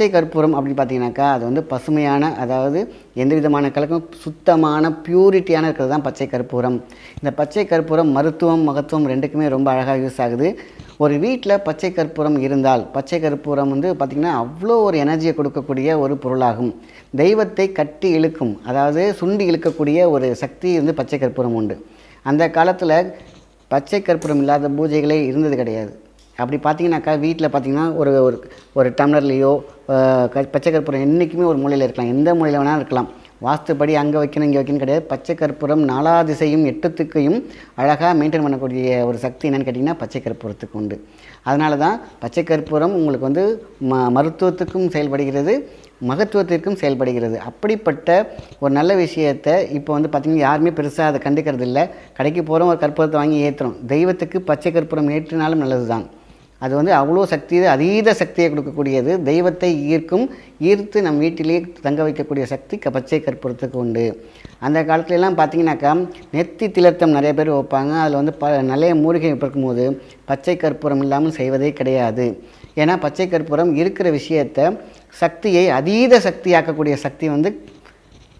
பச்சை கற்பூரம் அப்படின்னு பார்த்தீங்கன்னாக்கா அது வந்து பசுமையான அதாவது எந்த விதமான கலக்கும் சுத்தமான பியூரிட்டியான இருக்கிறது தான் பச்சை கற்பூரம். இந்த பச்சை கற்பூரம் மருத்துவம் மகத்துவம் ரெண்டுக்குமே ரொம்ப அழகாக யூஸ் ஆகுது. ஒரு வீட்டில் பச்சை கற்பூரம் இருந்தால் பச்சை கற்பூரம் வந்து பார்த்திங்கன்னா அவ்வளோ ஒரு எனர்ஜியை கொடுக்கக்கூடிய ஒரு பொருளாகும். தெய்வத்தை கட்டி இழுக்கும் அதாவது சுண்டி இழுக்கக்கூடிய ஒரு சக்தி வந்து பச்சை கற்பூரம் உண்டு. அந்த காலத்தில் பச்சை கற்பூரம் இல்லாத பூஜைகளே இருந்தது கிடையாது. அப்படி பார்த்தீங்கன்னாக்கா வீட்டில் பார்த்தீங்கன்னா ஒரு ஒரு ஒரு டம்ளர்லேயோ பச்சை கற்பூரம் என்றைக்குமே ஒரு மூலையில் இருக்கலாம். எந்த மூலையில் வேணாலும் இருக்கலாம். வாஸ்துப்படி அங்கே வைக்கணும் இங்கே வைக்கணும் கிடையாது. பச்சை கற்பூரம் நாலா திசையும் எட்டுத்துக்கையும் அழகாக மெயின்டைன் பண்ணக்கூடிய ஒரு சக்தி என்னென்னு கேட்டிங்கன்னா பச்சை கற்பூரத்துக்கு உண்டு. அதனால தான் பச்சை கற்பூரம் உங்களுக்கு வந்து ம மருத்துவத்துக்கும் செயல்படுகிறது மகத்துவத்திற்கும் செயல்படுகிறது. அப்படிப்பட்ட ஒரு நல்ல விஷயத்தை இப்போ வந்து பார்த்திங்கன்னா யாருமே பெருசாக அதை கண்டுக்கிறது இல்லை கடைக்கு போகிறோம் ஒரு கற்பூரத்தை வாங்கி ஏற்றுறோம் தெய்வத்துக்கு பச்சை கற்பூரம் ஏற்றினாலும் நல்லது தான் அது வந்து அவ்வளோ சக்தி அதீத சக்தியை கொடுக்கக்கூடியது. தெய்வத்தை ஈர்க்கும் ஈர்த்து நம் வீட்டிலேயே தங்க வைக்கக்கூடிய சக்தி பச்சை கற்பூரத்துக்கு உண்டு. அந்த காலத்துலலாம் பார்த்தீங்கன்னாக்கா நெத்தி திலத்தம் நிறைய பேர் வைப்பாங்க. அதில் வந்து ப நிறைய மூலிகை பிறக்கும்போது பச்சை கற்பூரம் இல்லாமல் செய்வதே கிடையாது. ஏன்னா பச்சை கற்பூரம் இருக்கிற விஷயத்தை சக்தியை அதீத சக்தியாக்கக்கூடிய சக்தி வந்து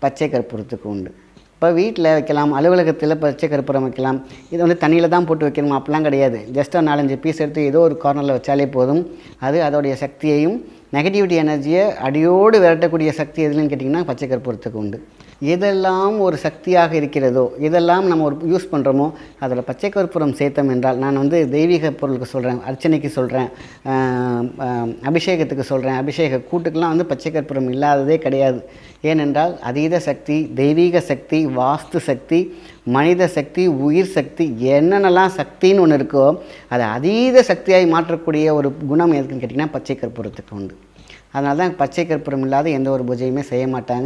பச்சை கற்பூரத்துக்கு உண்டு. இப்போ வீட்டில் வைக்கலாம் அலுவலகத்தில் பச்சை கற்பூரம் வைக்கலாம். இது வந்து தண்ணியில் தான் போட்டு வைக்கணும்? அப்படிலாம் கிடையாது. ஜஸ்ட் ஒரு நாலஞ்சு பீஸ் எடுத்து ஏதோ ஒரு கார்னரில் வச்சாலே போதும். அது அதோடைய சக்தியையும் நெகட்டிவிட்டி எனர்ஜியை அடியோடு விரட்டக்கூடிய சக்தி எதுலன்னு கேட்டிங்கன்னா பச்சை கற்பூரத்துக்கு உண்டு. எதெல்லாம் ஒரு சக்தியாக இருக்கிறதோ எதெல்லாம் நம்ம ஒரு யூஸ் பண்ணுறோமோ அதில் பச்சை கற்பூரம் சேர்த்தோம் என்றால் நான் வந்து தெய்வீக பொருளுக்கு சொல்கிறேன் அர்ச்சனைக்கு சொல்கிறேன் அபிஷேகத்துக்கு சொல்கிறேன் அபிஷேக கூட்டுக்கெலாம் வந்து பச்சை கற்பூரம் இல்லாததே கிடையாது. ஏனென்றால் அதீத சக்தி தெய்வீக சக்தி வாஸ்து சக்தி மனித சக்தி உயிர் சக்தி என்னென்னலாம் சக்தின்னு ஒன்று இருக்கோ அதை அதீத சக்தியாய் மாற்றக்கூடிய ஒரு குணம் எதுக்குன்னு கேட்டிங்கன்னா பச்சை கற்பூரத்துக்கு உண்டு. அதனால தான் பச்சை கற்பூரம் இல்லாத எந்த ஒரு பூஜையுமே செய்ய மாட்டாங்க.